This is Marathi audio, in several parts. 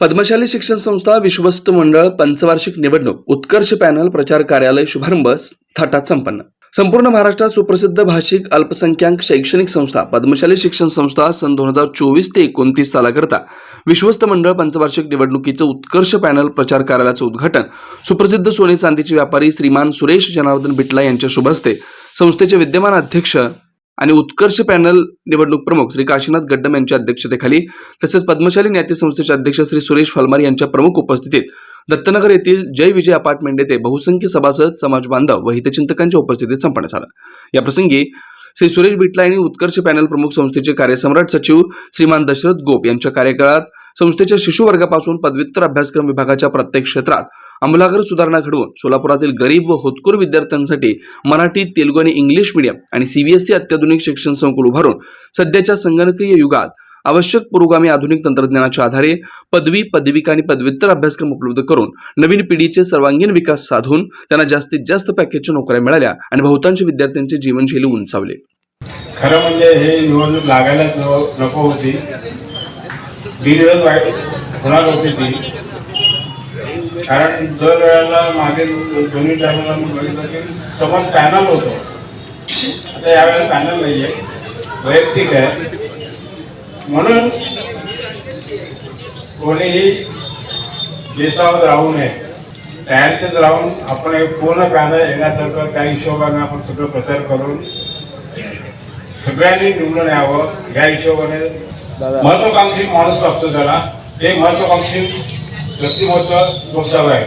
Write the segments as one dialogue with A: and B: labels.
A: पद्मशाली शिक्षण संस्था विश्वस्त मंडळ पंचवार्षिक निवडणूक उत्कर्ष पॅनल प्रचार कार्यालय शुभारंभ थाटात संपन्न. संपूर्ण महाराष्ट्रात सुप्रसिद्ध भाषिक अल्पसंख्याक शैक्षणिक संस्था पद्मशाली शिक्षण संस्था सन दोन हजार चोवीस ते एकोणतीस सालाकरता विश्वस्त मंडळ पंचवार्षिक निवडणुकीचं उत्कर्ष पॅनल प्रचार कार्यालयाचं उद्घाटन. सुप्रसिद्ध सोने चांदीचे व्यापारी श्रीमान सुरेश जनार्दन बिटला यांच्या शुभ हस्ते. संस्थेचे विद्यमान अध्यक्ष आणि उत्कर्ष पॅनल निवडणूक प्रमुख श्री काशीनाथ गड्डम यांच्या अध्यक्षतेखाली तसेच पद्मशाली न्याती संस्थेचे अध्यक्ष श्री सुरेश फलमार यांच्या प्रमुख उपस्थितीत दत्तनगर येथील जय विजय अपार्टमेंट येथे बहुसंख्य सभासद समाज बांधव व हितचिंतकांच्या उपस्थितीत संपण्यात झाला. या प्रसंगी श्री सुरेश बिटला यांनी उत्कर्ष पॅनल प्रमुख संस्थेचे कार्यसम्राट सचिव श्रीमान दशरथ गोप यांच्या कार्यकाळात संस्थेच्या शिशु वर्गापासून पदव्युत्तर अभ्यासक्रम विभागाच्या प्रत्येक क्षेत्रात आमूलाग्र सुधारणा घडवून सोलापुरातील गरीब व होतकूर विद्यार्थ्यांसाठी मराठी तेलुगू आणि इंग्लिश मीडियम आणि सीबीएसई अत्याधुनिक शिक्षण संकुल उभारून सध्याच्या संगणकीय युगात आवश्यक पुरोगामी आधुनिक तंत्रज्ञानाच्या आधारे पदवी पदविका आणि पदव्युत्तर अभ्यासक्रम उपलब्ध करून नवीन पिढीचे सर्वांगीण विकास साधून त्यांना जास्तीत जास्त पॅकेजच्या नोकऱ्या मिळाल्या आणि बहुतांश विद्यार्थ्यांची जीवनशैली उंचावली.
B: खरं म्हणजे हे निवडणूक लागायला नको होती. होणार होती ती. कारण दर वेळेला मागील दोन्ही टायमाला मी बघितलं की समज पॅनल होतो. आता यावेळेला पॅनल नाही आहे वैयक्तिक आहे. म्हणून कोणीही बेसावत राहू नये. तयारीतच राहून आपण एक पूर्ण पॅनल येण्यासारखं त्या हिशोबाने आपण सगळं प्रचार करून सगळ्यांनी निवडून यावं. या हिशोबाने महत्वाकांक्षी माणूस लागतो त्याला. ते महत्वाकांक्षी व्यक्तिमत्व लोकसभा आहे.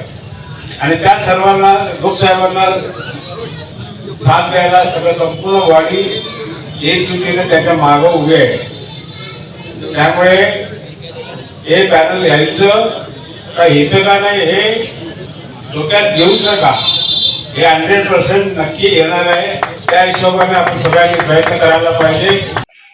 B: आणि त्या सर्वांना लोकसाहेबांना साथ द्यायला सगळं संपूर्ण वाढी एकजुटीने त्याच्या मागं उभे आहे. त्यामुळे हे पॅनल घ्यायचं का येतं का नाही हे डोक्यात घेऊच नका. हे हंड्रेड पर्सेंट नक्की येणार आहे. त्या हिशोबाने आपण सगळ्यांनी प्रयत्न करायला पाहिजे.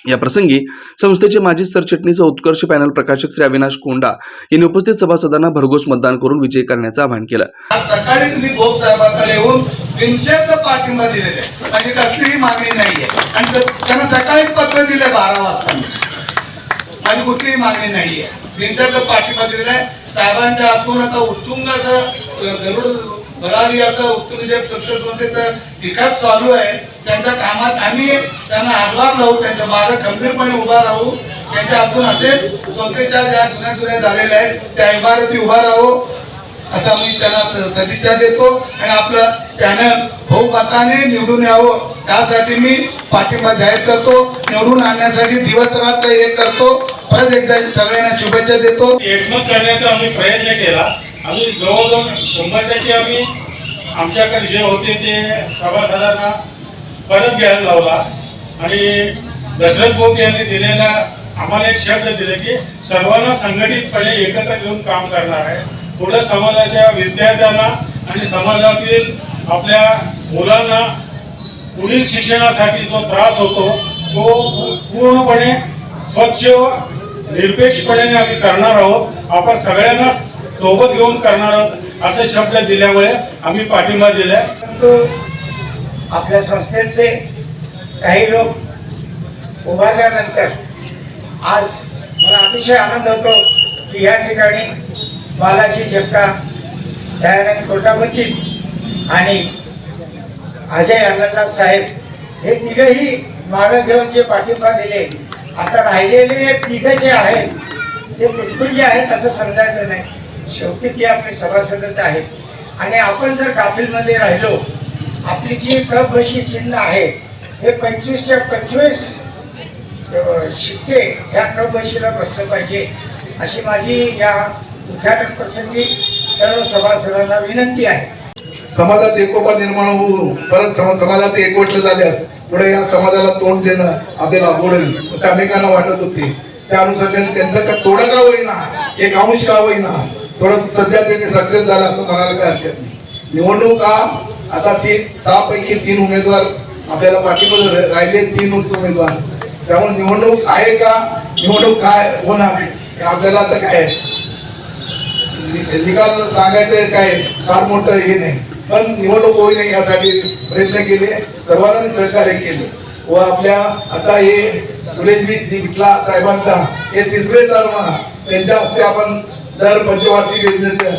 A: या प्रसंगी संस्थेचे माजी सरचिटणीस उत्कर्ष पॅनल प्रकाशक श्री अविनाश कोंडा यांनी उपस्थित सभासदांना भरघोस मतदान करून विजय करण्याचं आवाहन केलं.
C: सकाळी तुम्ही गोप साहेबांकडे येऊन बिनशर्त पाठिंबा दिलेले आणि कसलीही मागणी नाहीये. आणि त्यांना सकाळीच पत्र दिले बारा वाजता आणि कुठलीही मागणी नाहीये. बिनशर्त पाठिंबा दिलेला आहे. साहेबांच्या हातून आता उत्तुंगाचा गरुड भरारी असं उत्तुंग जे शिक्षण संस्थेचं विकास चालू आहे. त्यांच्या कामात आम्ही त्यांना हातभार लावू त्यांच्या मागे खंबीरपणे उभा राहू. त्यांच्या हातून असेच संस्थेच्या ज्या जुन्या जुन्या झालेल्या आहेत त्या इमारती उभा राहू असा मी त्यांना स- सदिच्छा देतो. आणि आपलं पॅनल बहुमताने निवडून यावं त्यासाठी मी पाठिंबा जाहीर करतो. निवडून आणण्यासाठी दिवस रात्र एक करतो. परत एकदा सगळ्यांना शुभेच्छा देतो.
B: एकमत करण्याचा आम्ही प्रयत्न केला. आम्ही जवळजवळ शंभर टक्के आम्ही आमच्याकडे जे होते ते सभासदांना परत घ्यायला लावला. आणि दशरथ बोध यांनी दिलेला आम्हाला एक शब्द दिले की सर्वांना संघटितपणे एकत्र घेऊन काम करणार आहे. पुढे समाजाच्या विद्यार्थ्यांना आणि समाजातील आपल्या मुलांना पुढील शिक्षणासाठी जो त्रास होतो तो पूर्णपणे स्वच्छ व निरपेक्षपणे आम्ही करणार आहोत. आपण सगळ्यांना सोबत घेऊन करणार आहोत असे शब्द दिल्यामुळे आम्ही पाठिंबा दिलाय.
D: परंतु आपल्या संस्थेतले काही लोक उभारल्यानंतर आज मला अतिशय आनंद होतो की या ठिकाणी बालाजी जगता दयानंद कोटापती आणि अजय आनंदनाथ साहेब हे तिघही मागं घेऊन जे पाठिंबा दिले आता राहिलेले तिघं जे आहेत ते तुटपुंजे आहेत असं समजायचं नाही. शेवटी ते आपले सभासदच आहेत आणि आपण जर काफिलमध्ये राहिलो आपली जी प्रबशी चिन्ह आहे हे पंचवीसच्या पंचवीस शिक्के ह्या प्रबशीला बसलं पाहिजे अशी माझी या उद्घाटन प्रसंगी सर्व सभासदांना विनंती आहे.
E: समाजात एकोपा निर्माण होऊन परत सम- एकवटलं झाल्यास पुढे या समाजाला तोंड देणं आपल्याला अवघड होईल असं अनेकांना वाटत होते. त्या अनुषंगाने त्यांचं का थोडं का होईना एक अंश का होईना परंतु सध्या त्यांनी सक्सेस झाला असं म्हणायला काय हरकत नाही. निवडणूक हा आता तीन सहा पैकी तीन उमेदवार आपल्याला पाठीमध्ये राहिले तीन उमेदवार. त्यामुळे निवडणूक आहे का? निवडणूक काय होणार हे आपल्याला आता काय आहे? निकाल सांगायचं काय? फार मोठं हे नाही. पण निवडणूक होई नाही यासाठी प्रयत्न केले सर्वांनी सहकार्य केले. व आपल्या आता हे सुरेश जी विटला साहेबांचा हे तिसरे टर्म त्यांच्या हस्ते आपण दर पंचवार्षिक योजनेचं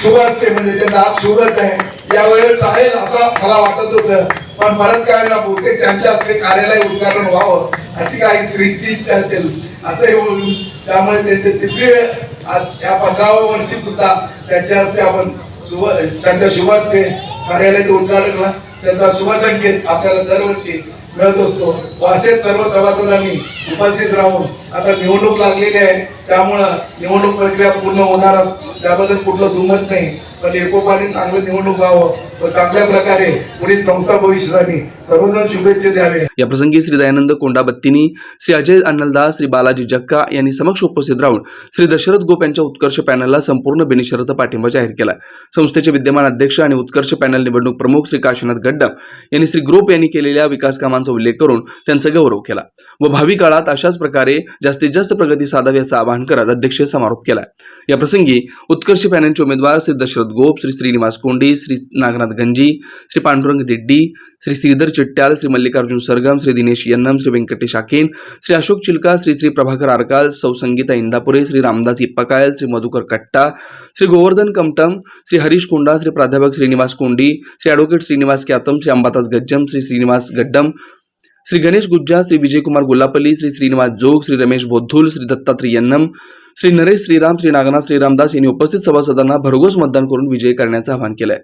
E: शुभ असते म्हणजे त्यांचा आज शुभच आहे. यावेळेस टाळेल असं मला वाटत होतं. पण परत काय ना बहुतेक त्यांच्या हस्ते कार्यालय उद्घाटन व्हावं अशी काही श्रीची इच्छा असेल असंही होईल त्यामुळे त्यांचे तिसरी वेळ आज या पंधराव्या वर्षी सुद्धा त्यांच्या हस्ते आपण शुभ त्यांच्या शुभ हस्ते कार्यालयाचं उद्घाटन त्यांचा शुभसंकेत आपल्याला दरवर्षी मिळत असतो. व असेच सर्व सभासदांनी उपस्थित राहून आता निवडणूक लागलेली आहे. त्यामुळं निवडणूक प्रक्रिया पूर्ण होणार त्याबद्दल कुठलं दुमत नाही. पण एकोपाने चांगलं निवडणूक व्हावं व चांगल्या प्रकारे पुढील संस्था भविष्यासाठी सर्वजण शुभेच्छा द्यावे.
A: या प्रसंगी श्री दयानंद कोंडाबत्तीनी श्री अजय अन्नलदास श्री बालाजी जक्का यांनी समक्ष उपस्थित राहून श्री दशरथ गोप यांच्या उत्कर्ष पॅनलला संपूर्ण बिनशर्त पाठिंबा जाहीर केला. संस्थेचे विद्यमान अध्यक्ष आणि उत्कर्ष पॅनल निवडणूक प्रमुख श्री काशीनाथ गड्डम यांनी श्री ग्रुप यांनी केलेल्या विकास कामांचा उल्लेख करून त्यांचा गौरव केला. व भावी काळात अशाच प्रकारे जास्तीत जास्त प्रगती साधावी असं आवाहन करत अध्यक्ष समारोप केला या प्रसंगी उत्कर्ष पॅनलचे उमेदवार श्री दशरथ गोप श्री श्रीनिवास कोंडी श्री नागनाथ गंजी श्री पांडुरंग दिड्डी श्री श्रीधर चिट्ट्याल श्री मल्लिकार्जुन सरगम श्री दिनेश यन्नम श्री व्यंकटेश आकेन श्री अशोक चिलका श्री श्री प्रभाकर आरकाल सौ संगीता इंदापुरे श्री रामदास इप्पाकायल श्री मधुकर कट्टा श्री गोवर्धन कमटम श्री हरीश कोंडा श्री प्राध्यापक श्रीनिवास कोंडी श्री ॲडव्होकेट श्रीनिवास क्यातम श्री अंबादास गज्जम श्री श्रीनिवास गड्डम श्री गणेश गुज्जा श्री विजयकुमार गुल्लापल्ली श्री श्रीनिवास जोग श्री रमेश बोद्धुल श्री दत्तात्रय यन्नम श्री नरेश श्रीराम श्री नागनाथ श्रीरामदास यांनी उपस्थित सभासदांना भरघोस मतदान करून विजयी करण्याचं आवाहन केलंय.